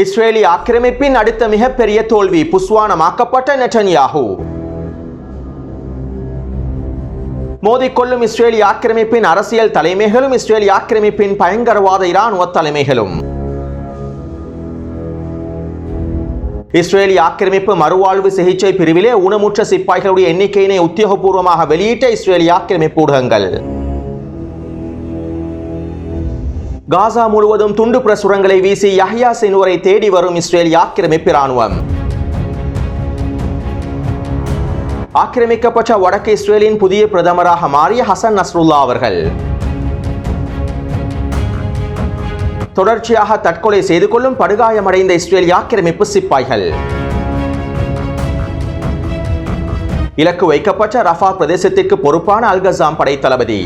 Israeli ஆக்கிரமிப்பின் அடுத்த மிகப்பெரிய தோல்வி புஸ்வானமாக்கப்பட்ட நெட்டன்யாகு. மோதிக்கொள்ளும் இஸ்ரேலி ஆக்கிரமிப்பின் அரசியல் தலைமைகளும் இஸ்ரேலி ஆக்கிரமிப்பின் பயங்கரவாத இராணுவ தலைமைகளும். இஸ்ரேலி ஆக்கிரமிப்பு மறுவாழ்வு சிகிச்சை பிரிவிலே ஊனமுற்ற சிப்பாய்களுடைய எண்ணிக்கையினை உத்தியோகபூர்வமாக வெளியிட்ட இஸ்ரேலி ஆக்கிரமிப்பு ஊடகங்கள். காசா முழுவதும் துண்டு பிரசுரங்களை வீசி யஹ்யா சின்வரை தேடி வரும் இஸ்ரேல் ஆக்கிரமிப்பு ராணுவம் ஆக்கிரமிக்கப்பட்ட வடக்கு இஸ்ரேலின் புதிய பிரதமராக மாறிய ஹசன் நஸ்ருல்லா அவர்கள். தொடர்ச்சியாக தற்கொலை செய்து கொள்ளும் படுகாயமடைந்த இஸ்ரேல் ஆக்கிரமிப்பு சிப்பாய்கள். இலக்கு வைக்கப்பட்ட ரஃபா பிரதேசத்திற்கு பொறுப்பான அல்கசாம் படை தளபதி.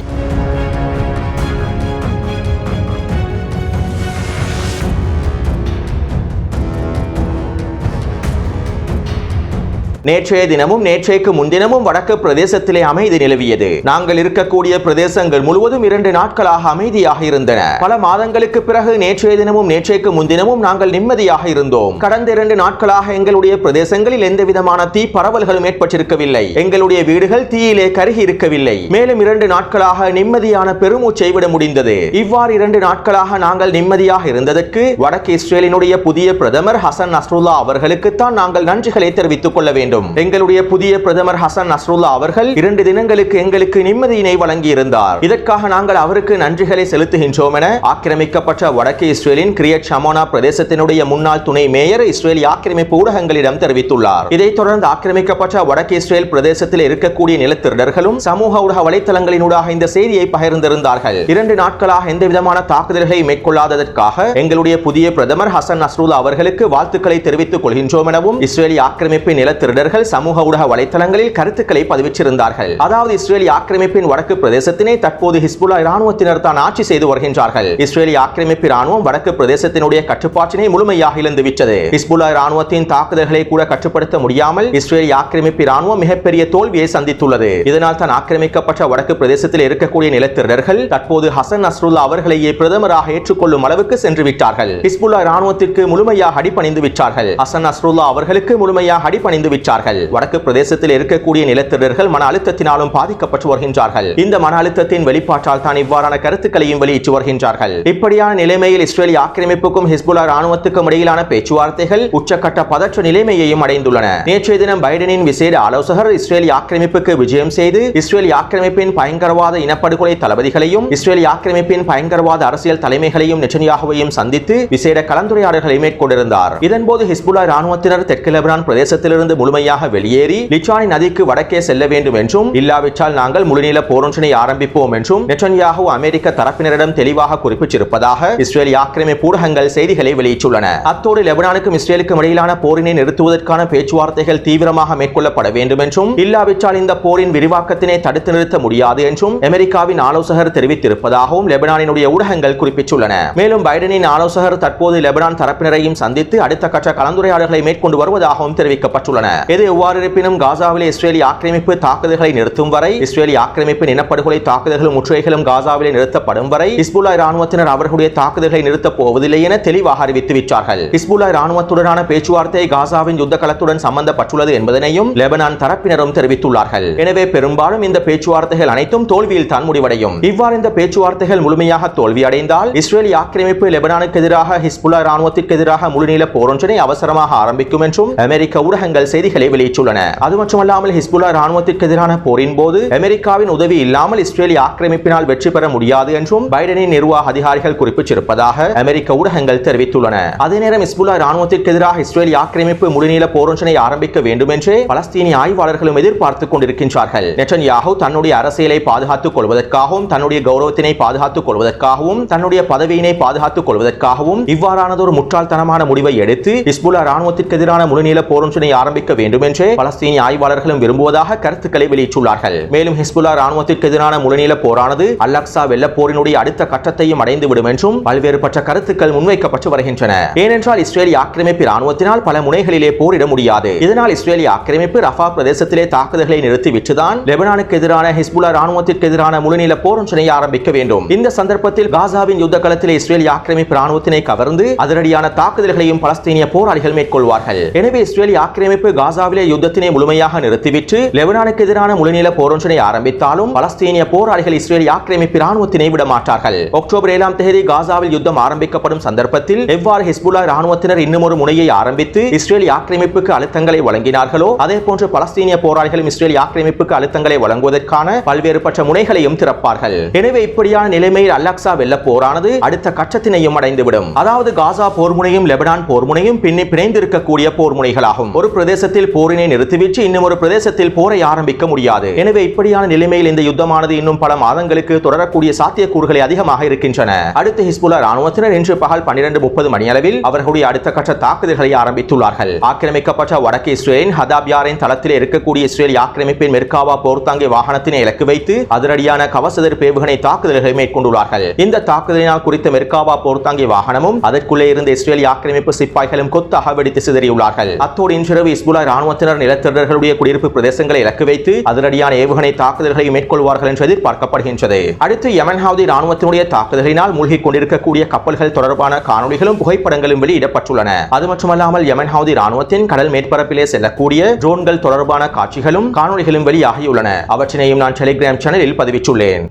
நேற்றைய தினமும் நேற்றைக்கு முன்தினமும் வடக்கு பிரதேசத்திலே அமைதி நிலவியது. நாங்கள் இருக்கக்கூடிய பிரதேசங்கள் முழுவதும் இரண்டு நாட்களாக அமைதியாக இருந்தன. பல மாதங்களுக்கு பிறகு நேற்றைய தினமும் நேற்றைக்கு முன்தினமும் நாங்கள் நிம்மதியாக இருந்தோம். கடந்த இரண்டு நாட்களாக எங்களுடைய பிரதேசங்களில் எந்த விதமான தீ பரவல்களும் ஏற்பட்டிருக்கவில்லை. எங்களுடைய வீடுகள் தீயிலே கருகி இருக்கவில்லை. மேலும் இரண்டு நாட்களாக நிம்மதியான பெருமூச்சை விட முடிந்தது. இவ்வாறு இரண்டு நாட்களாக நாங்கள் நிம்மதியாக இருந்ததற்கு வடக்கு இஸ்ரேலினுடைய புதிய பிரதமர் ஹசன் நஸ்ருல்லா அவர்களுக்குத்தான் நாங்கள் நன்றிகளை தெரிவித்துக் கொள்ள வேண்டும். வேண்டும். எங்களுடைய புதிய பிரதமர் ஹசன் நஸ்ருல்லா அவர்கள் இரண்டு தினங்களுக்கு எங்களுக்கு நிம்மதியினை வழங்கி இருந்தார் இதற்காக நாங்கள் அவருக்கு நன்றிகளை செலுத்துகின்றோம் என ஆக்கிரமிக்கப்பட்ட வடக்கு இஸ்ரேலின் கிரியட் ஷமோனா பிரதேசத்தினுடைய முன்னாள் துணை மேயர் இஸ்ரேலி ஆக்கிரமிப்பு ஊடகங்களிடம் தெரிவித்துள்ளார். இதைத் தொடர்ந்து ஆக்கிரமிக்கப்பட்ட வடக்கு இஸ்ரேல் பிரதேசத்தில் இருக்கக்கூடிய நிலத்திருடர்களும் சமூக ஊடக வலைத்தளங்களினூடாக இந்த செய்தியை பகிர்ந்திருந்தார்கள். இரண்டு நாட்களாக எந்த விதமான தாக்குதல்களை மேற்கொள்ளாததற்காக எங்களுடைய புதிய பிரதமர் ஹசன் நஸ்ருல்லா அவர்களுக்கு வாழ்த்துக்களை தெரிவித்துக் கொள்கின்றோம் எனவும் இஸ்ரேலி ஆக்கிரமிப்பு நிலத்திருடர் வீரர்கள் சமூக ஊடக வலைதளங்களில் கருத்துக்களை பதிவிட்டிருந்தார்கள் அதாவது இஸ்ரேலி ஆக்கிரமிப்பின் வடக்கு பிரதேசத்தினை தற்போது ஹிஸ்புல்லா இராணுவத்தினர் தான் ஆட்சி செய்து வருகின்றார்கள். இஸ்ரேலி ஆக்கிரமிப்பு இராணுவம் வடக்கு பிரதேசத்தினுடைய கட்டுப்பாட்டினை முழுமையாக இழந்துவிட்டது ஹிஸ்புல்லா இராணுவத்தின் தாக்குதல்களை கூட கட்டுப்படுத்த முடியாமல் இஸ்ரேலி ஆக்கிரமிப்பு இராணுவம் மிகப்பெரிய தோல்வியை சந்தித்துள்ளது. இதனால் தான் ஆக்கிரமிக்கப்பட்ட வடக்கு பிரதேசத்தில் இருக்கக்கூடிய நிலத்திரர்கள் தற்போது ஹசன் நஸ்ருல்லா அவர்களையே பிரதமராக ஏற்றுக்கொள்ளும் அளவுக்கு சென்று விட்டார்கள். ஹிஸ்புல்லா இராணுவத்திற்கு முழுமையாக அடிபணிந்து விட்டார்கள். ஹசன் நஸ்ருல்லா அவர்களுக்கு முழுமையாக அடிபணிந்து விட்டார்கள். வருகின்றார்கள் வடக்கு பிரதேசத்தில் இருக்கக்கூடிய நிலத்திரர்கள் மன அழுத்தத்தினாலும் பாதிக்கப்பட்டு வருகின்றார்கள். இந்த மன அழுத்தத்தின் வெளிப்பாட்டால் தான் இவ்வாறான கருத்துக்களையும் வெளியிட்டு வருகின்றார்கள். இப்படியான நிலைமையில் இஸ்ரேலிய ஆக்கிரமிப்புக்கும் ஹிஸ்புல்லா ராணுவத்துக்கும் இடையிலான பேச்சுவார்த்தைகள் உச்சக்கட்ட பதற்ற நிலைமையையும் அடைந்துள்ளன. நேற்றைய தினம் பைடனின் விசேட ஆலோசகர் இஸ்ரேலிய ஆக்கிரமிப்புக்கு விஜயம் செய்து இஸ்ரேலி ஆக்கிரமிப்பின் பயங்கரவாத இனப்படுகொலை தளபதிகளையும் இஸ்ரேலி ஆக்கிரமிப்பின் பயங்கரவாத அரசியல் தலைமைகளையும் நெச்சனியாகவையும் சந்தித்து விசேட கலந்துரையாடல்களை மேற்கொண்டிருந்தார். இதன்போது ஹிஸ்புல்லா ராணுவத்தினர் தெற்கு லெபனான் பிரதேசத்திலிருந்து முழுமையாக வெளியேறி லிச்சானி நதிக்கு வடக்கே செல்ல வேண்டும் என்றும் இல்லாவிட்டால் நாங்கள் முழுநீள போரொன்றினை ஆரம்பிப்போம் என்றும் நெட்டன்யாகு அமெரிக்க தரப்பினரிடம் தெளிவாக குறிப்பிட்டிருப்பதாக இஸ்ரேல் ஆக்கிரமிப்பு ஊடகங்கள் செய்திகளை வெளியிட்டுள்ளன. அத்தோடு லெபனானுக்கும் இஸ்ரேலுக்கும் இடையிலான போரினை நிறுத்துவதற்கான பேச்சுவார்த்தைகள் தீவிரமாக மேற்கொள்ளப்பட வேண்டும் என்றும் இல்லாவிட்டால் இந்த போரின் விரிவாக்கத்தினை தடுத்து நிறுத்த முடியாது என்றும் அமெரிக்காவின் ஆலோசகர் தெரிவித்திருப்பதாகவும் லெபனானினுடைய ஊடகங்கள் குறிப்பிட்டுள்ளன. மேலும் பைடனின் ஆலோசகர் தற்போது லெபனான் தரப்பினரையும் சந்தித்து அடுத்த கட்ட கலந்துரையாடல்களை மேற்கொண்டு வருவதாகவும் தெரிவிக்கப்பட்டுள்ளன. எது எவ்வாறு இருப்பினும் காசாவில் இஸ்ரேலி ஆக்கிரமிப்பு தாக்குதல்களை நிறுத்தும் வரை இஸ்ரேலி ஆக்கிரமிப்பு இனப்படுகொலை தாக்குதல்களும் முற்றுகைகளும் காசாவில் நிறுத்தப்படும் வரை இஸ்புல்லா ராணுவத்தினர் அவர்களுடைய தாக்குதல்களை நிறுத்தப் போவதில்லை என தெளிவாக அறிவித்து விட்டார்கள். இஸ்புல்லா ராணுவத்துடனான பேச்சுவார்த்தை காசாவின் யுத்த களத்துடன் சம்பந்தப்பட்டுள்ளது என்பதனையும் லெபனான் தரப்பினரும் தெரிவித்துள்ளார்கள். எனவே பெரும்பாலும் இந்த பேச்சுவார்த்தைகள் அனைத்தும் தோல்வியில் தான் முடிவடையும். இவ்வாறு இந்த பேச்சுவார்த்தைகள் முழுமையாக தோல்வியடைந்தால் இஸ்ரேலி ஆக்கிரமிப்பு லெபனானுக்கு எதிராக ஹிஸ்புல்லா ராணுவத்திற்கு எதிராக முழுநீள போரொன்றினை அவசரமாக ஆரம்பிக்கும் என்றும் அமெரிக்க ஊடகங்கள் செய்திகளை வெளியிட்டுள்ளன. அது மட்டுமல்லாமல் ஹிஸ்புல்லா ராணுவத்திற்கு எதிரான போரின் போது அமெரிக்காவின் உதவி இல்லாமல் இஸ்ரேலிய ஆக்கிரமிப்பினால் வெற்றி பெற முடியாது என்றும் பைடனின் நிர்வாக அதிகாரிகள் குறிப்பிட்டிருப்பதாக அமெரிக்க ஊடகங்கள் தெரிவித்துள்ளன. அதே நேரம் ஹிஸ்புல்லா ராணுவத்திற்கு எதிராக இஸ்ரேலிய ஆக்கிரமிப்பு முழுநீள போரொன்றனை ஆரம்பிக்க வேண்டும் என்று பலஸ்தீனிய ஆய்வாளர்களும் எதிர்பார்த்துக் கொண்டிருக்கின்றார்கள். நெட்டன்யாகு தன்னுடைய அரசியலை பாதுகாத்துக் கொள்வதற்காகவும் தன்னுடைய கௌரவத்தினை பாதுகாத்துக் கொள்வதற்காகவும் தன்னுடைய பதவியினை பாதுகாத்துக் கொள்வதற்காகவும் இவ்வாறானதொரு முட்டாள்தனமான முடிவை எடுத்து ஹிஸ்புல்லா ராணுவத்திற்கு எதிரான முழுநீள போரொன்றினை ஆரம்பிக்க வேண்டும் என்று பலஸ்தீனிய ஆய்வாளர்களும் விரும்புவதாக கருத்துக்களை வெளியிட்டுள்ளார்கள். மேலும் ஹிஸ்புல்லா ராணுவத்திற்கு எதிரான முழுநீள போரானது அல்லக்சா வெள்ளப்போரினுடைய அடுத்த கட்டத்தையும் அடைந்துவிடும் என்றும் பல்வேறுபட்ட கருத்துக்கள் முன்வைக்கப்பட்டு வருகின்றன. ஏனென்றால் இஸ்ரேலிய ஆக்கிரமிப்பு ராணுவத்தினால் பல முனைகளிலே போரிட முடியாது. இதனால் இஸ்ரேலிய ஆக்கிரமிப்பு ரஃபா பிரதேசத்திலே தாக்குதல்களை நிறுத்திவிட்டுதான் லெபனானுக்கு எதிரான ஹிஸ்புல்லா ராணுவத்திற்கு எதிரான முழுநீள போரொன்றினை ஆரம்பிக்க வேண்டும். இந்த சந்தர்ப்பத்தில் காசாவின் யுத்த களத்தில் இஸ்ரேலிய ஆக்கிரமிப்பு ராணுவத்தினை கவர்ந்து அதிரடியான தாக்குதல்களையும் பலஸ்தீனிய போராளிகள் மேற்கொள்வார்கள். எனவே இஸ்ரேலிய ஆக்கிரமிப்பு காசாவிலே யுத்தத்தினை முழுமையாக நிறுத்திவிட்டு லெபனானுக்கு எதிரான முழுநீள போரொன்றினை ஆரம்பித்தாலும் பலஸ்தீனிய போராளிகள் இஸ்ரேல் ஆக்கிரமிப்பு ராணுவத்தினை விட மாட்டார்கள் அக்டோபர் ஏழாம் தேதி காசாவில் யுத்தம் ஆரம்பிக்கப்படும் சந்தர்ப்பத்தில் எவ்வாறு ஹிஸ்புல்லா ராணுவத்தினர் இன்னும் ஒரு முனையை ஆரம்பித்து இஸ்ரேல் ஆக்கிரமிப்புக்கு அழுத்தங்களை வழங்கினார்களோ அதே போன்று பலஸ்தீனிய போராளிகளும் இஸ்ரேல் ஆக்கிரமிப்புக்கு அழுத்தங்களை வழங்குவதற்கான பல்வேறுபட்ட முனைகளையும் திறப்பார்கள். எனவே இப்படியான நிலைமையில் அல்லக்சா வெல்ல போரானது அடுத்த கட்டத்தினையும் அடைந்துவிடும். அதாவது காசா போர் முனையும் லெபனான் போர் முனையும் பின்னி பிணைந்திருக்கக்கூடிய போர் முனைகளாகும் ஒரு பிரதேசத்தில் போரினை நிறுத்திவிட்டு இன்னும் ஒரு பிரதேசத்தில் போரை ஆரம்பிக்க முடியாது. எனவே இப்படியான நிலைமையில் இந்த யுத்தமானது இன்னும் பல மாதங்களுக்கு தொடரக்கூடிய சாத்தியக்கூறுகளை அதிகமாக இருக்கின்றன. அடுத்து ஹிஸ்புல்லா ராணுவத்தினர் இன்று பகல் பன்னிரண்டு முப்பது மணியளவில் அவர்களுடைய அடுத்த கட்ட தாக்குதல்களை ஆரம்பித்துள்ளார்கள். ஆக்கிரமிக்கப்பட்ட வடக்கு இஸ்ரேலின் ஹதாபியாரின் தளத்தில் இருக்கக்கூடிய இஸ்ரேல் ஆக்கிரமிப்பின் மெர்காவா போர்த்தாங்கி வாகனத்தினை இலக்கு வைத்து அதிரடியான கவசதர் பேவுகணை தாக்குதல்களை மேற்கொண்டுள்ளார்கள். இந்த தாக்குதலினால் குறித்த மெர்காவா போர்த்தாங்கி வாகனமும் அதற்குள்ளே இருந்த இஸ்ரேல் ஆக்கிரமிப்பு சிப்பாய்களும் கொத்தாக வெடித்து சிதறியுள்ளார்கள். அத்தோடு இன்றிரவு இஸ்புல்லா ராணுவத்தினர் நிலத்திரர்களுடைய குடியிருப்பு பிரதேசங்களை இலக்கு வைத்து அதிரடியான ஏவுகணை தாக்குதல்களை மேற்கொள்வார்கள் என்று எதிர்பார்க்கப்படுகின்றது. அடுத்து யமன் ஹவுதி ராணுவத்தினுடைய தாக்குதலினால் மூழ்கிக் கொண்டிருக்கக்கூடிய கப்பல்கள் தொடர்பான காணொளிகளும் புகைப்படங்களும் வெளியிடப்பட்டுள்ளன. அது மட்டுமல்லாமல் யமன் ஹவுதி ராணுவத்தின் கடல் மேற்பரப்பிலே செல்லக்கூடிய ட்ரோன்கள் தொடர்பான காட்சிகளும் காணொளிகளும் வெளியாகியுள்ளன. அவற்றினையும் நான் டெலிகிராம் சேனலில் பதிவிட்டுள்ளேன்.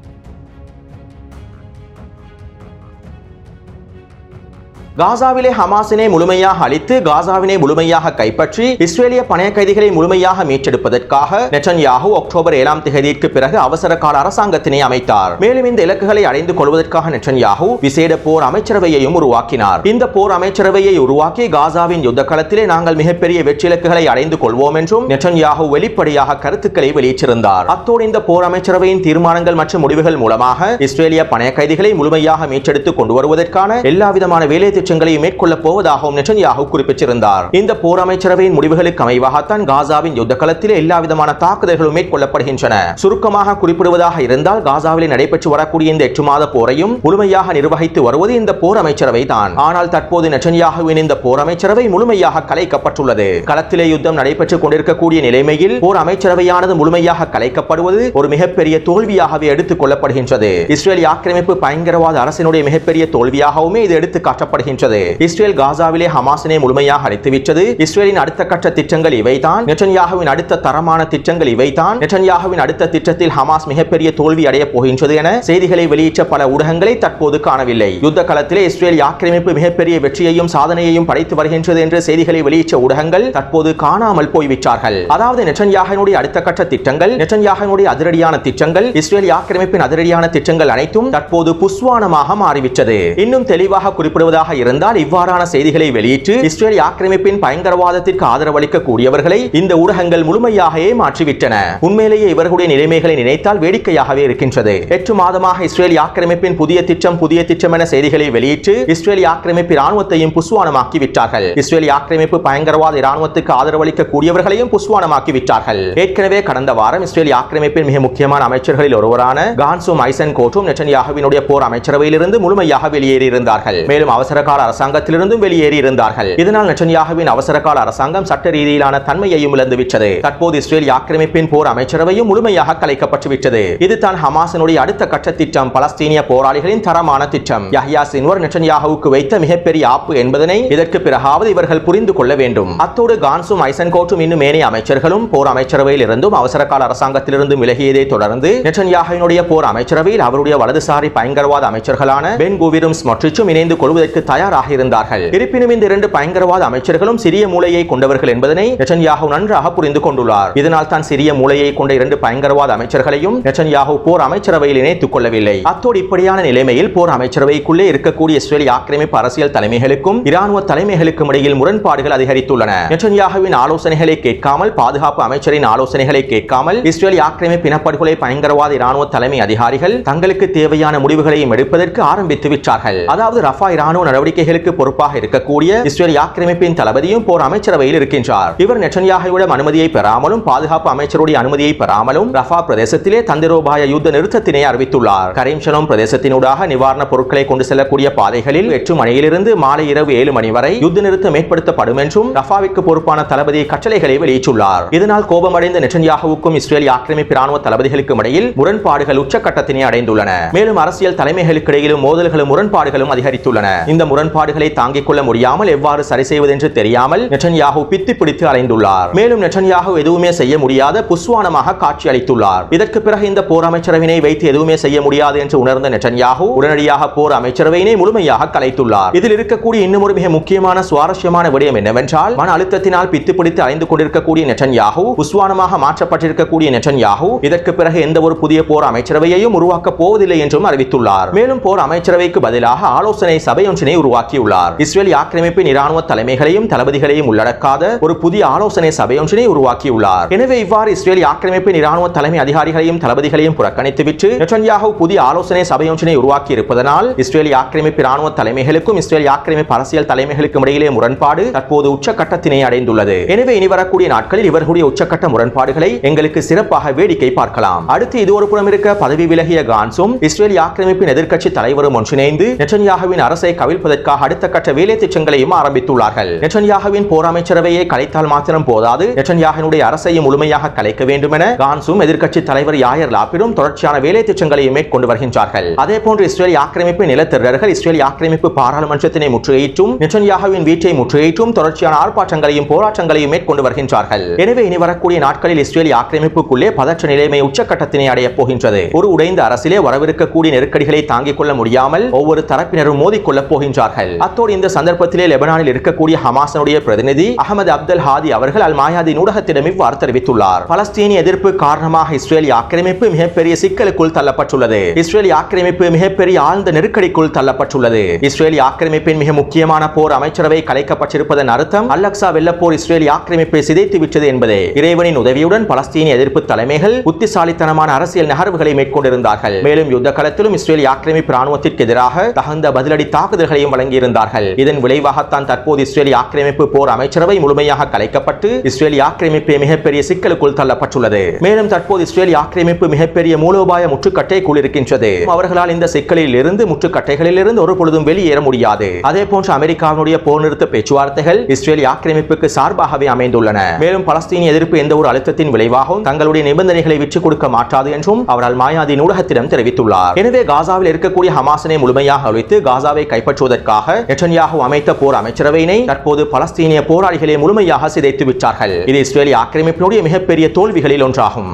காசாவிலே ஹமாஸினை முழுமையாக அழித்து காசாவினை முழுமையாக கைப்பற்றி இஸ்ரேலிய பணைய கைதிகளை முழுமையாக மீட்டெடுப்பதற்காக நெட்டன்யாகு அக்டோபர் ஏழாம் தேதிக்கு பிறகு அவசர கால அரசாங்கத்தினை அமைத்தார். மேலும் இந்த இலக்குகளை அடைந்து கொள்வதற்காக நெட்டன்யாகு விசேட போர் அமைச்சரவையையும் உருவாக்கினார். இந்த போர் அமைச்சரவையை உருவாக்கி காசாவின் யுத்த களத்திலே நாங்கள் மிகப்பெரிய வெற்றி இலக்குகளை அடைந்து கொள்வோம் என்றும் நெட்டன்யாகு வெளிப்படையாக கருத்துக்களை வெளியிட்டிருந்தார். அத்தோடு இந்த போர் அமைச்சரவையின் தீர்மானங்கள் மற்றும் முடிவுகள் மூலமாக இஸ்ரேலிய பணைய கைதிகளை முழுமையாக மீட்டெடுத்து கொண்டு வருவதற்கான எல்லா விதமான வேலை திட்டங்களை மேற்கொள்ளப் போவதாகவும் நெட்டன்யாகு குறிப்பிட்டிருந்தார். இந்த போர் அமைச்சரவையின் முடிவுகளுக்கு அமைவாகத்தான் காசாவின் யுத்த களத்தில் எல்லா விதமான தாக்குதல்களும் மேற்கொள்ளப்படுகின்றன. சுருக்கமாக குறிப்பிடுவதாக இருந்தால் காசாவில் நடைபெற்று வரக்கூடிய இந்த எட்டு மாத போரையும் முழுமையாக நிர்வகித்து வருவது இந்த போர் அமைச்சரவை தான் ஆனால் தற்போது நெட்டன்யாகுவின் இந்த போர் அமைச்சரவை முழுமையாக கலைக்கப்பட்டுள்ளது. களத்திலே யுத்தம் நடைபெற்றுக் கொண்டிருக்கக்கூடிய நிலைமையில் போர் அமைச்சரவையானது முழுமையாக கலைக்கப்படுவது ஒரு மிகப்பெரிய தோல்வியாகவே எடுத்துக் கொள்ளப்படுகின்றது. இஸ்ரேல் ஆக்கிரமிப்பு பயங்கரவாத அரசினுடைய மிகப்பெரிய தோல்வியாகவுமே இது எடுத்து காட்டப்படுகின்றது. வருகின்றது இஸ்ரேல் காசாவிலே ஹமாசினை முழுமையாக அழித்துவிட்டது இஸ்ரேலின் அடுத்த கட்ட திட்டங்கள் இவைதான். நெட்டன்யாகுவின் அடுத்த தரமான திட்டங்கள் இவைதான். நெட்டன்யாகுவின் அடுத்த திட்டத்தில் ஹமாஸ் மிகப்பெரிய தோல்வி அடையப் போகின்றது என செய்திகளை வெளியிட்ட பல ஊடகங்களை தற்போது காணவில்லை. யுத்த களத்திலே இஸ்ரேல் ஆக்கிரமிப்பு மிகப்பெரிய வெற்றியையும் சாதனையையும் படைத்து வருகின்றது என்று செய்திகளை வெளியிட்ட ஊடகங்கள் தற்போது காணாமல் போய்விட்டார்கள். அதாவது நெட்டன்யாகனுடைய அடுத்த கட்ட திட்டங்கள் நெட்டன்யாகனுடைய அதிரடியான திட்டங்கள் இஸ்ரேல் ஆக்கிரமிப்பின் அதிரடியான திட்டங்கள் அனைத்தும் தற்போது புஸ்வானமாக மாறிவிட்டது. இன்னும் தெளிவாக குறிப்பிடுவதாக இருந்தால் இவ்வாறான செய்திகளை வெளியிட்டு இஸ்ரேல் ஆக்கிரமிப்பின் பயங்கரவாதத்திற்கு ஆதரவளிக்க கூடியவர்களை இந்த ஊடகங்கள் முழுமையாகவே மாற்றிவிட்டன. உண்மையிலேயே இவர்களுடைய நிலைமைகளை நினைத்தால் வேடிக்கையாகவே இருக்கின்றது. எட்டு மாதமாக இஸ்ரேல் ஆக்கிரமிப்பின் புதிய திட்டம் புதிய திட்டம் என செய்திகளை வெளியிட்டு இஸ்ரேல் ஆக்கிரமிப்பு இராணுவத்தையும் புஸ்வானமாக்கி விட்டார்கள் இஸ்ரேல் ஆக்கிரமிப்பு பயங்கரவாத இராணுவத்துக்கு ஆதரவளிக்க கூடியவர்களையும் புஸ்வானமாக்கி விட்டார்கள் ஏற்கனவே கடந்த வாரம் இஸ்ரேல் ஆக்கிரமிப்பின் மிக முக்கியமான அமைச்சர்களில் ஒருவரான கான்சும் ஐசன் கோட்டும் நெட்டன்யாகுவினுடைய போர் அமைச்சரவையிலிருந்து முழுமையாக வெளியேறியிருந்தார்கள். மேலும் அவசர கால அரசாங்கத்திலிருந்தும் வெளியேறி இருந்தார்கள். இதனால் நெட்டன்யாகுவின் அவசர கால அரசாங்கம் சட்ட ரீதியிலான தன்மையையும் இழந்துவிட்டது. தற்போது இஸ்ரேல் ஆக்கிரமிப்பின் போர் அமைச்சரவையும் முழுமையாக கலைக்கப்பட்டு விட்டது இது தான் அடுத்த கட்ட திட்டம் பலஸ்தீனிய போராளிகளின் தரமான திட்டம். யஹ்யா சின்வர் நெச்சன்யாகுவுக்கு வைத்த மிகப்பெரிய ஆப்பு என்பதனை இதற்கு பிறகாவது இவர்கள் புரிந்து கொள்ள வேண்டும். அத்தோடு கான்சும் ஐசன்கோட்டும் இன்னும் ஏனைய அமைச்சர்களும் போர் அமைச்சரவையில் இருந்தும் அவசர கால அரசாங்கத்திலிருந்தும் விலகியதை தொடர்ந்து நெச்சன்யாகுவினுடைய போர் அமைச்சரவையில் அவருடைய வலதுசாரி பயங்கரவாத அமைச்சர்களான பென் குவிரும் ஸ்மொட்ரிச்சும் இணைந்து கொள்வதற்கு தயாராக இருந்தார்கள் இருப்பினும் இந்த இரண்டு பயங்கரவாத அமைச்சர்களும் சிறிய மூளையை கொண்டவர்கள் என்பதனை நெச்சன்யாகு நன்றாக புரிந்து கொண்டுள்ளார். இதனால் தான் சிறிய மூளையை கொண்ட இரண்டு பயங்கரவாத அமைச்சர்களையும் நெச்சன்யாகு போர் அமைச்சரவையில் இணைத்துக் கொள்ளவில்லை. அத்தோடு இப்படியான நிலைமையில் போர் அமைச்சரவைக்குள்ளே இருக்கக்கூடிய இஸ்ரேல் ஆக்கிரமிப்பு அரசியல் தலைமைகளுக்கும் இராணுவ தலைமைகளுக்கும் இடையில் முரண்பாடுகள் அதிகரித்துள்ளன. நெச்சன்யாகுவின் ஆலோசனைகளை கேட்காமல் பாதுகாப்பு அமைச்சரின் ஆலோசனைகளை கேட்காமல் இஸ்ரேல் ஆக்கிரமிப்பு இனப்படுகொலை பயங்கரவாத இராணுவ தலைமை அதிகாரிகள் தங்களுக்கு தேவையான முடிவுகளையும் எடுப்பதற்கு ஆரம்பித்து விட்டார்கள். அதாவது ரஃபா இராணுவ நடவடிக்கை நடவடிக்கைகளுக்கு பொறுப்பாக இருக்கக்கூடிய இஸ்ரேல் ஆக்கிரமிப்பின் தளபதியும் போர் அமைச்சரவையில் இருக்கின்றார். இவர் நெட்டன்யாகுவிடம் அனுமதியை பெறாமலும் பாதுகாப்பு அமைச்சருடைய அனுமதியை பெறாமலும் ரஃபா பிரதேசத்திலே தந்திரோபாய யுத்த நிறுத்தத்தினை அறிவித்துள்ளார். கரீம்ஷலோம் பிரதேசத்தினூடாக நிவாரணப் பொருட்களை கொண்டு செல்லக்கூடிய பாதைகளில் எட்டு மணியிலிருந்து மாலை இரவு ஏழு மணி வரை யுத்த நிறுத்தம் ஏற்படுத்தப்படும் என்றும் ரஃபாவிற்கு பொறுப்பான தளபதி கட்டளைகளை வெளியிட்டுள்ளார். இதனால் கோபமடைந்த நெட்டன்யாகுவுக்கும் இஸ்ரேல் ஆக்கிரமிப்பு ராணுவ தளபதிகளுக்கும் இடையில் முரண்பாடுகள் உச்சக்கட்டத்தினை அடைந்துள்ளன. மேலும் அரசியல் தலைமைகளுக்கு இடையிலும் மோதல்களும் முரண்பாடுகளும் அதிகரித்துள்ளன. இந்த முரண் முரண்பாடுகளை தாங்கிக் கொள்ள முடியாமல் எவ்வாறு சரி செய்வதென்று தெரியாமல் நெட்டன்யாகு பித்து பிடித்து அலைந்துள்ளார். மேலும் நெட்டன்யாகு எதுவுமே செய்ய முடியாத புஸ்வானமாக காட்சி அளித்துள்ளார் இதற்கு பிறகு இந்த போர் அமைச்சரவினை வைத்து எதுவுமே செய்ய முடியாது என்று உணர்ந்த நெட்டன்யாகு உடனடியாக போர் அமைச்சரவையினை முழுமையாக கலைத்துள்ளார். இதில் இருக்கக்கூடிய இன்னும் ஒரு மிக முக்கியமான சுவாரஸ்யமான விடயம் என்னவென்றால் மன அழுத்தத்தினால் பித்து பிடித்து அலைந்து கொண்டிருக்கக்கூடிய நெட்டன்யாகு புஸ்வானமாக மாற்றப்பட்டிருக்கக்கூடிய நெட்டன்யாகு இதற்கு பிறகு எந்த ஒரு புதிய போர் அமைச்சரவையையும் உருவாக்கப் போவதில்லை என்றும் அறிவித்துள்ளார். மேலும் போர் அமைச்சரவைக்கு பதிலாக ஆலோசனை சபை ஒன்றினை உருவாக்க உருவாக்கியுள்ளார். இஸ்ரேல் ஆக்கிரமிப்பின் இராணுவ தலைமைகளையும் தளபதிகளையும் உள்ளடக்காத ஒரு புதிய ஆலோசனை சபை ஒன்றினை உருவாக்கியுள்ளார். எனவே இவ்வாறு இஸ்ரேல் ஆக்கிரமிப்பின் இராணுவ தலைமை அதிகாரிகளையும் தளபதிகளையும் புறக்கணித்துவிட்டு நெட்டன்யாகு புதிய ஆலோசனை சபை ஒன்றினை உருவாக்கி இருப்பதனால் இஸ்ரேல் ஆக்கிரமிப்பு இராணுவ தலைமைகளுக்கும் இஸ்ரேல் ஆக்கிரமிப்பு அரசியல் தலைமைகளுக்கும் இடையிலே முரண்பாடு தற்போது உச்சக்கட்டத்தினை அடைந்துள்ளது. எனவே இனி வரக்கூடிய நாட்களில் இவர்களுடைய உச்சக்கட்ட முரண்பாடுகளை எங்களுக்கு சிறப்பாக வேடிக்கை பார்க்கலாம். அடுத்து இது ஒரு புறம் இருக்க பதவி விலகிய கான்சும் இஸ்ரேல் ஆக்கிரமிப்பின் எதிர்க்கட்சி தலைவரும் ஒன்றிணைந்து நெட்டன்யாகுவின் அரசை கவிழ்ப்பதற்கு கவிழ்ப்பதற்காக அடுத்த கட்ட வேலை திட்டங்களையும் ஆரம்பித்துள்ளார்கள். நெட்டன்யாகுவின் போர் அமைச்சரவையை கலைத்தால் மாத்திரம் போதாது. நெட்டன்யாகுவினுடைய அரசையும் முழுமையாக கலைக்க வேண்டும் என கான்சும் எதிர்க்கட்சி தலைவர் யாயர் லாப்பிடும் தொடர்ச்சியான வேலை திட்டங்களையும் மேற்கொண்டு வருகின்றார்கள். அதே போன்று இஸ்ரேல் ஆக்கிரமிப்பு நிலத்திரர்கள் இஸ்ரேல் ஆக்கிரமிப்பு பாராளுமன்றத்தினை முற்றுகையிட்டும் நெட்டன்யாகுவின் வீட்டை முற்றுகையிட்டும் தொடர்ச்சியான ஆர்ப்பாட்டங்களையும் போராட்டங்களையும் மேற்கொண்டு வருகின்றார்கள். எனவே இனி வரக்கூடிய நாட்களில் இஸ்ரேல் ஆக்கிரமிப்புக்குள்ளே பதற்ற நிலைமை உச்சக்கட்டத்தினை அடையப் போகின்றது. ஒரு உடைந்த அரசிலே வரவிருக்கக்கூடிய நெருக்கடிகளை தாங்கிக் கொள்ள முடியாமல் ஒவ்வொரு தரப்பினரும் மோதிக்கொள்ளப் போகின்றார்கள். அத்தோடு இந்த சந்தர்ப்பத்திலே லெபனானில் இருக்கக்கூடிய ஹமாசனுடைய பிரதிநிதி அகமது அப்தல் ஹாதி அவர்கள் அல் மாயாதி ஊடகத்திடம் இவ்வாறு தெரிவித்துள்ளார். பலஸ்தீனிய எதிர்ப்பு காரணமாக இஸ்ரேல் ஆக்கிரமிப்பு மிகப்பெரிய சிக்கலுக்குள் தள்ளப்பட்டுள்ளது. இஸ்ரேல் ஆக்கிரமிப்பு மிகப்பெரிய ஆழ்ந்த நெருக்கடிக்குள் தள்ளப்பட்டுள்ளது. இஸ்ரேல் ஆக்கிரமிப்பின் மிக முக்கியமான போர் அமைச்சரவை கலைக்கப்பட்டிருப்பதன் அர்த்தம் அல்லக்சா வெள்ளப்போர் இஸ்ரேல் ஆக்கிரமிப்பை சிதைத்து விட்டது என்பதே. இறைவனின் உதவியுடன் பலஸ்தீனிய எதிர்ப்பு தலைமைகள் புத்திசாலித்தனமான அரசியல் நகர்வுகளை மேற்கொண்டிருந்தார்கள். மேலும் யுத்த களத்திலும் இஸ்ரேல் ஆக்கிரமிப்பு ராணுவத்திற்கு எதிராக தகுந்த பதிலடி தாக்குதல்களையும் வழங்கியிருந்தார்கள். இதன் விளைவாகத்தான் தற்போது இஸ்ரேலி ஆக்கிரமிப்பு போர் அமைச்சரவை முழுமையாக கலைக்கப்பட்டு இஸ்ரேலி ஆக்கிரமிப்பே மிகப்பெரிய சிக்கலுக்குள் தள்ளப்பட்டுள்ளது. மேலும் தற்போது இஸ்ரேலி ஆக்கிரமிப்பு மிகப்பெரிய மூலோபாய முற்றுக்கட்டைக்குள் இருக்கின்றது அவர்களால் இந்த சிக்கலில் இருந்து முற்றுக்கட்டைகளில் இருந்து ஒரு பொழுதும் வெளியேற முடியாது. அதே போன்று அமெரிக்காவினுடைய போர் நிறுத்த பேச்சுவார்த்தைகள் இஸ்ரேல் ஆக்கிரமிப்புக்கு சார்பாகவே அமைந்துள்ளன. மேலும் பலஸ்தீனிய எதிர்ப்பு எந்த ஒரு அழுத்தத்தின் விளைவாகவும் தங்களுடைய நிபந்தனைகளை விற்றுக் கொடுக்க மாட்டாது என்றும் அவரால் மாயாதி நூலகத்திடம் தெரிவித்துள்ளார். எனவே காசாவில் இருக்கக்கூடிய ஹமாசனை முழுமையாக அழித்து காசாவை கைப்பற்றுவதற்கு கைப்பற்றுவதற்காக நெட்டன்யாகு அமைத்த போர் அமைச்சரவையினை தற்போது பலஸ்தீனிய போராளிகளை முழுமையாக சிதைத்து விட்டார்கள் இது இஸ்ரேலிய ஆக்கிரமிப்பினுடைய மிகப்பெரிய தோல்விகளில் ஒன்றாகும்.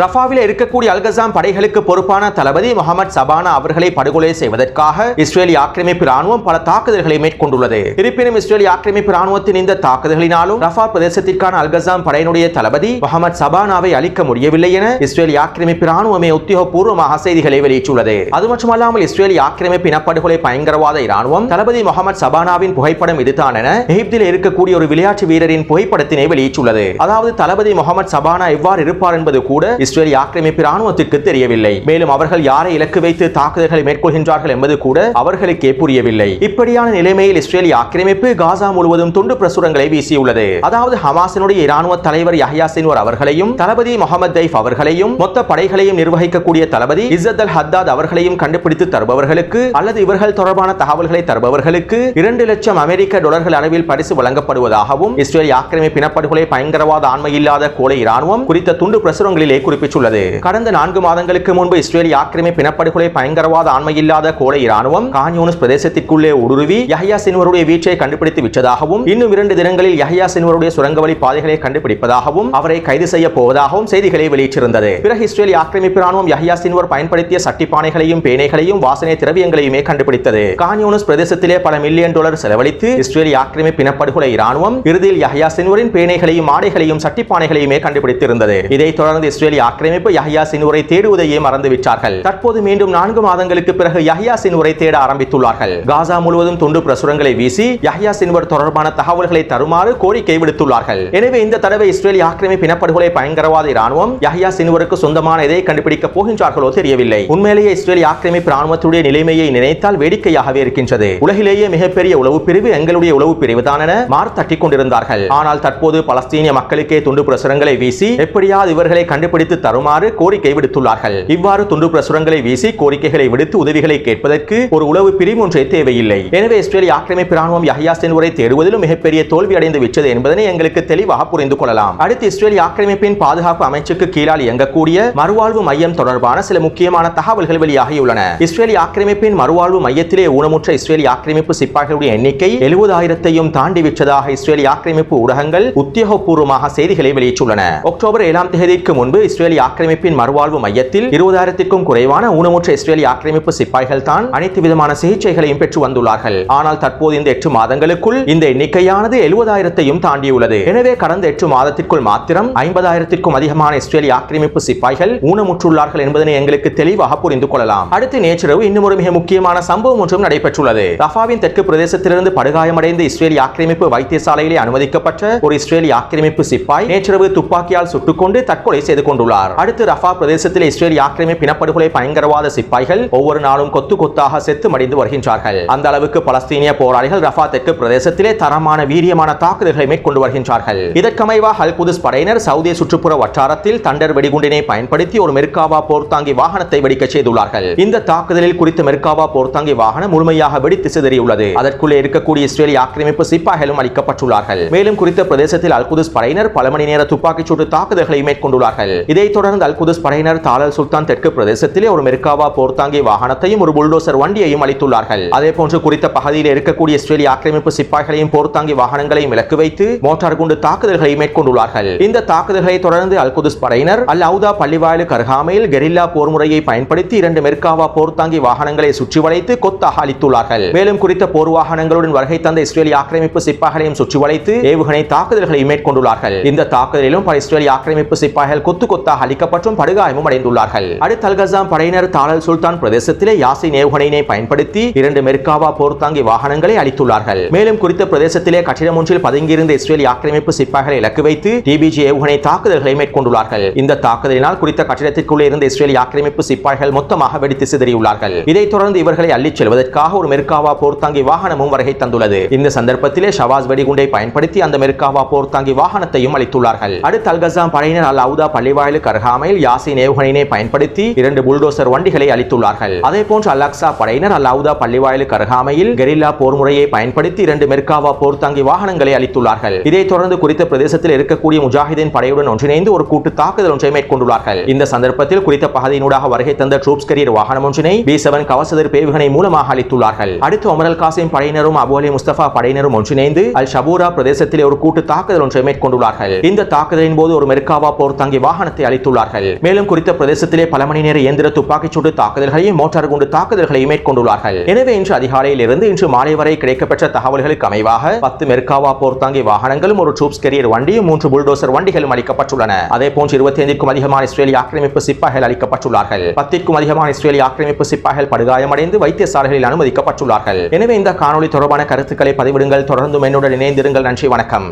ரஃபாவில் இருக்கக்கூடிய அல்கசாம் படைகளுக்கு பொறுப்பான தளபதி முகமது சபானா அவர்களை படுகொலை செய்வதற்காக இஸ்ரேலிய ஆக்கிரமிப்பு ராணுவம் பல தாக்குதல்களை மேற்கொண்டுள்ளது. இருப்பினும் இஸ்ரேலிய ஆக்கிரமிப்பு ராணுவத்தின் இந்த தாக்குதல்களினாலும் ரஃபா பிரதேசத்திற்கான அல்கசாம் படையினுடைய தளபதி முகமது சபானாவை அளிக்க முடியவில்லை என இஸ்ரேலிய ஆக்கிரமிப்பு ராணுவமே உத்தியோகபூர்வமாக செய்திகளை வெளியிட்டுள்ளது. அது மட்டுமல்லாமல் இஸ்ரேலிய ஆக்கிரமிப்பு இனப்படுகொலை பயங்கரவாத இராணுவம் தளபதி முகமது சபானாவின் புகைப்படம் இதுதான் என எகிப்தில் இருக்கக்கூடிய ஒரு விளையாட்டு வீரரின் புகைப்படத்தினை வெளியிட்டுள்ளது. அதாவது தளபதி முகமது சபானா எவ்வாறு இருப்பார் என்பது கூட இஸ்ரேலிய ஆக்கிரமிப்பு ராணுவத்திற்கு தெரியவில்லை. மேலும் அவர்கள் யாரை இலக்கு வைத்து தாக்குதல்களை மேற்கொள்கின்றார்கள் என்பது கூட அவர்களுக்கே புரியவில்லை. இப்படியான நிலைமையில் இஸ்ரேலிய ஆக்கிரமிப்பு காசா முழுவதும் துண்டு பிரசுரங்களை வீசியுள்ளது. அதாவது ஹமாசினுடைய இராணுவ தலைவர் யஹ்யா சின்வர் அவர்களையும் தளபதி முகமது தைஃப் அவர்களையும் மொத்த படைகளையும் நிர்வகிக்கக்கூடிய தளபதி இசத் அல் ஹத்தாத் அவர்களையும் கண்டுபிடித்து தருபவர்களுக்கு அல்லது இவர்கள் தொடர்பான தகவல்களை தருபவர்களுக்கு இரண்டு லட்சம் அமெரிக்க டாலர்கள் அளவில் பரிசு வழங்கப்படுவதாகவும் இஸ்ரேல் ஆக்கிரமிப்பு இனப்படுகொலை பயங்கரவாத ஆண்மையில்லாத கோலை இராணுவம் குறித்த துண்டு பிரசுரங்களிலே குறிப்பிட்டுள்ளது. கடந்த நான்கு மாதங்களுக்கு முன்பு இஸ்ரேலிய ஆக்கிரமிப்பு இனப்படுகொலை பயங்கரவாத ஆண்மையில்லாத கோடை இராணுவம் கான்யூனிஸ் பிரதேசத்திற்குள்ளே ஊடுருவி யஹ்யா சின்வருடைய வீச்சை கண்டுபிடித்து விட்டதாகவும் இன்னும் இரண்டு தினங்களில் யஹ்யா சின்வருடைய சுரங்கவழி பாதைகளை கண்டுபிடிப்பதாகவும் அவரை கைது செய்ய போவதாகவும் செய்திகளை வெளியிட்டிருந்தது. பிறகு இஸ்ரேலிய ஆக்கிரமிப்பு ராணுவம் யஹ்யா சின்வர் பயன்படுத்திய சட்டிப்பானைகளையும் பேனைகளையும் வாசனை திரவியங்களையுமே கண்டுபிடித்தது. கான்யூனிஸ் பிரதேசத்திலே பல மில்லியன் டாலர் செலவழித்து இஸ்ரேலிய ஆக்கிரமிப்பு இனப்படுகொலை இராணுவம் இறுதியில் யஹ்யா சின்வரின் பேனைகளையும் ஆடைகளையும் சட்டிப்பானைகளையுமே கண்டுபிடித்திருந்தது. இதைத் தொடர்ந்து இஸ்ரேலிய ஆக்கிரமிப்பு யஹ்யா சின்வரை தேடுவதையே மறந்துவிட்டார்கள். தற்போது மீண்டும் நான்கு மாதங்களுக்கு பிறகு யஹ்யா சின்வரை தேட ஆரம்பித்துள்ளார்கள். காசா முழுவதும் துண்டு பிரசுரங்களை வீசி யஹ்யா சின்வர் தொடர்பான தகவல்களை தருமாறு கோரிக்கை விடுத்துள்ளார்கள். எனவே இந்த தடவை இஸ்ரேல் ஆக்கிரமிப்பு இனப்படுகொலை பயங்கரவாத இராணுவம் யஹ்யா சின்வருக்கு சொந்தமான எதை கண்டுபிடிக்க போகின்றார்களோ தெரியவில்லை. உண்மையிலேயே இஸ்ரேல் ஆக்கிரமிப்பு ராணுவத்துடைய நிலைமையை நினைத்தால் வேடிக்கையாகவே இருக்கின்றது. உலகிலேயே மிகப்பெரிய உளவு பிரிவு எங்களுடைய உளவு பிரிவு தான் என மார் தட்டிக் கொண்டிருந்தார்கள். ஆனால் தற்போது பலஸ்தீனிய மக்களுக்கே துண்டு பிரசுரங்களை வீசி எப்படியாவது இவர்களை கண்டுபிடித்து தருமாறு கோரிக்கை விடுத்துள்ளார்கள் இவ்வாறு துண்டு பிரசுரங்களை வீசி கோரிக்கைகளை விடுத்து உதவிகளை கேட்பதற்கு ஒரு உளவு பிரிவு ஒன்றே தேவையில்லை. எனவே இஸ்ரேல் ஆக்கிரமிப்பு ராணுவம் யஹ்யா சின்வரை தேடுவதிலும் மிகப்பெரிய தோல்வி அடைந்து விட்டது என்பதனை எங்களுக்கு தெளிவாக புரிந்து கொள்ளலாம். அடுத்து இஸ்ரேல் ஆக்கிரமிப்பின் பாதுகாப்பு அமைச்சுக்கு கீழால் இயங்கக்கூடிய மறுவாழ்வு மையம் தொடர்பான சில முக்கியமான தகவல்கள் வெளியாகியுள்ளன. இஸ்ரேல் ஆக்கிரமிப்பின் மறுவாழ்வு மையத்திலே ஊனமுற்ற இஸ்ரேல் ஆக்கிரமிப்பு சிப்பாய்களுடைய எண்ணிக்கை எழுபதாயிரத்தையும் தாண்டி விட்டதாக இஸ்ரேல் ஆக்கிரமிப்பு ஊடகங்கள் உத்தியோகபூர்வமாக செய்திகளை வெளியிட்டுள்ளன. அக்டோபர் ஏழாம் தேதிக்கு முன்பு இஸ்ரேல் ஆக்கிரமிப்பின் மறுவாழ்வு மையத்தில் இருபதாயிரத்திற்கும் குறைவான ஊனமுற்ற இஸ்ரேலி ஆக்கிரமிப்பு சிப்பாய்கள் தான் அனைத்து விதமான சிகிச்சைகளையும் பெற்று வந்துள்ளார்கள். ஆனால் தற்போது இந்த எட்டு மாதங்களுக்குள் இந்த எண்ணிக்கையானது எழுபதாயிரத்தையும் தாண்டியுள்ளது. எனவே கடந்த எட்டு மாதத்திற்குள் மாத்திரம் ஐம்பதாயிரத்திற்கும் அதிகமான இஸ்ரேலி ஆக்கிரமிப்பு சிப்பாய்கள் ஊனமுற்றுள்ளார்கள் என்பதனை எங்களுக்கு தெளிவாக புரிந்து கொள்ளலாம். அடுத்து நேற்றிரவு இன்னும் ஒரு மிக முக்கியமான சம்பவம் ஒன்றும் நடைபெற்றுள்ளது. ரஃபாவின் தெற்கு பிரதேசத்திலிருந்து படுகாயமடைந்த இஸ்ரேலி ஆக்கிரமிப்பு வைத்தியசாலையிலே அனுமதிக்கப்பட்ட ஒரு இஸ்ரேலி ஆக்கிரமிப்பு சிப்பாய் நேற்றிரவு துப்பாக்கியால் சுட்டுக்கொண்டு தற்கொலை செய்து கொண்டுள்ளார். அடுத்து ரஃபா பிரதேசத்தில் இஸ்ரேல் ஆக்கிரமிப்பு இனப்படுகொலை பயங்கரவாத சிப்பாய்கள் ஒவ்வொரு நாளும் கொத்து கொத்தாக செத்து மடிந்து வருகின்றார்கள். அந்த அளவுக்கு பலஸ்தீனிய போராளிகள் ரஃபா தெற்கு பிரதேசத்திலே தரமான வீரியமான தாக்குதல்களை மேற்கொண்டு வருகின்றார்கள். இதற்கமைவா ஹல் குதுஸ் படையினர் சவுதி சுற்றுப்புற வட்டாரத்தில் தண்டர் வெடிகுண்டினை பயன்படுத்தி ஒரு மெர்காவா போர்த்தாங்கி வாகனத்தை வெடிக்க செய்துள்ளார்கள். இந்த தாக்குதலில் குறித்த மெர்காவா போர்த்தாங்கி வாகனம் முழுமையாக வெடித்து சிதறியுள்ளது. அதற்குள்ளே இருக்கக்கூடிய இஸ்ரேலிய ஆக்கிரமிப்பு சிப்பாய்களும் அளிக்கப்பட்டுள்ளார்கள் மேலும் குறித்த பிரதேசத்தில் அல் குதுஸ் படையினர் பல மணி நேர துப்பாக்கிச் சூட்டு தாக்குதல்களை மேற்கொண்டுள்ளார்கள். இதைத் தொடர்ந்து அல்குதுஸ் படையினர் தாலல் சுல்தான் தெற்கு பிரதேசத்திலே ஒரு மெர்காவா போர்த்தாங்கி வாகனத்தையும் ஒரு புல்டோசர் வண்டியையும் அளித்துள்ளார்கள். அதே போன்று குறித்த பகுதியில் இருக்கக்கூடிய இஸ்ரேலிய ஆக்கிரமிப்பு சிப்பாய்களையும் போர்த்தாங்கி வாகனங்களையும் இலக்கு வைத்து மோட்டார் குண்டு தாக்குதல்களை மேற்கொண்டுள்ளார்கள். இந்த தாக்குதல்களை தொடர்ந்து அல் குதுஸ் படையினர் அல் அவுதா பள்ளிவாயிலுக்கு அருகாமையில் கெரில்லா போர் முறையை பயன்படுத்தி இரண்டு மெர்காவா போர்த்தாங்கி வாகனங்களை சுற்றி வளைத்து கொத்தாக அளித்துள்ளார்கள். மேலும் குறித்த போர் வாகனங்களுடன் வருகை தந்த இஸ்ரேலிய ஆக்கிரமிப்பு சிப்பாய்களையும் சுற்றி வளைத்து ஏவுகணை தாக்குதல்களை மேற்கொண்டுள்ளார்கள். இந்த தாக்குதலிலும் பல இஸ்ரேலிய ஆக்கிரமிப்பு சிப்பாய்கள் கொத்து கொத்து கொத்தாக அளிக்கப்பட்டும் படுகாயமும் அடைந்துள்ளார்கள். அடுத்த அல்கசாம் படையினர் தாலல் சுல்தான் பிரதேசத்திலே யாசின் ஏவுகணையினை பயன்படுத்தி இரண்டு மெர்காவா போர்த்தாங்கி வாகனங்களை அளித்துள்ளார்கள் மேலும் குறித்த பிரதேசத்திலே கட்டிடம் ஒன்றில் பதுங்கியிருந்த இஸ்ரேல் ஆக்கிரமிப்பு சிப்பாய்களை இலக்கு வைத்து டிபிஜி ஏவுகணை தாக்குதல்களை மேற்கொண்டுள்ளார்கள். இந்த தாக்குதலினால் குறித்த கட்டிடத்திற்குள்ளே இருந்த இஸ்ரேல் ஆக்கிரமிப்பு சிப்பாய்கள் மொத்தமாக வெடித்து சிதறியுள்ளார்கள். இதைத் தொடர்ந்து இவர்களை அள்ளிச் செல்வதற்காக ஒரு மெர்காவா போர்த்தாங்கி வாகனமும் வருகை தந்துள்ளது. இந்த சந்தர்ப்பத்திலே ஷவாஸ் வெடிகுண்டை பயன்படுத்தி அந்த மெர்காவா போர்த்தாங்கி வாகனத்தையும் அளித்துள்ளார்கள். அடுத்து அல்கசாம் படையினர் அல் அவுதா பள்ளிவாயில் பள்ளிவாயிலுக்கு அருகாமையில் யாசின் ஏவுகணையினை பயன்படுத்தி இரண்டு புல்டோசர் வண்டிகளை அளித்துள்ளார்கள் அதே போன்று அல் படையினர் அல்லாவுதா பள்ளிவாயலுக்கு அருகாமையில் கெரில்லா போர் முறையை பயன்படுத்தி இரண்டு மெர்காவா போர்த்தாங்கி வாகனங்களை அளித்துள்ளார்கள் இதைத் தொடர்ந்து குறித்த பிரதேசத்தில் இருக்கக்கூடிய முஜாஹிதீன் படையுடன் ஒன்றிணைந்து ஒரு கூட்டு தாக்குதல் ஒன்றை மேற்கொண்டுள்ளார்கள். இந்த சந்தர்ப்பத்தில் குறித்த பகுதியினூடாக வருகை தந்த ட்ரூப்ஸ் கரியர் வாகனம் ஒன்றினை பி செவன் கவசதர் பேவுகணை மூலமாக அளித்துள்ளார்கள் அடுத்து ஒமரல் காசிம் படையினரும் அபு அலி முஸ்தபா படையினரும் ஒன்றிணைந்து அல் ஷபூரா பிரதேசத்தில் ஒரு கூட்டு தாக்குதல் ஒன்றை மேற்கொண்டுள்ளார்கள். இந்த தாக்குதலின் போது ஒரு மெர்காவா போர் தாங்கி வாகனத்தை அளித்துள்ளார்கள். மேலும் குறித்த பிரதேசத்திலே பல மணி நேர இயந்திர துப்பாக்கிச் சூடு தாக்குதல்களையும் மோட்டார் குண்டு தாக்குதல்களையும் மேற்கொண்டுள்ளார்கள். எனவே இன்று அதிகாலையில் இருந்து இன்று மாலை வரை கிடைக்கப்பெற்ற தகவல்களுக்கு அமைவாக பத்து மெர்காவா போர் தாங்கி வாகனங்களும் ஒரு ட்ரூப்ஸ் கெரியர் வண்டியும் மூன்று புல்டோசர் வண்டிகளும் அளிக்கப்பட்டுள்ளன. அதே போன்று இருபத்தி ஐந்திற்கும் அதிகமான இஸ்ரேலிய ஆக்கிரமிப்பு சிப்பாய்கள் அளிக்கப்பட்டுள்ளார்கள். பத்திற்கும் அதிகமான இஸ்ரேலிய ஆக்கிரமிப்பு சிப்பாய்கள் படுகாயமடைந்து வைத்தியசாலைகளில் அனுமதிக்கப்பட்டுள்ளார்கள். எனவே இந்த காணொளி தொடர்பான கருத்துக்களை பதிவிடுங்கள். தொடர்ந்து என்னுடன் இணைந்திருங்கள். நன்றி வணக்கம்.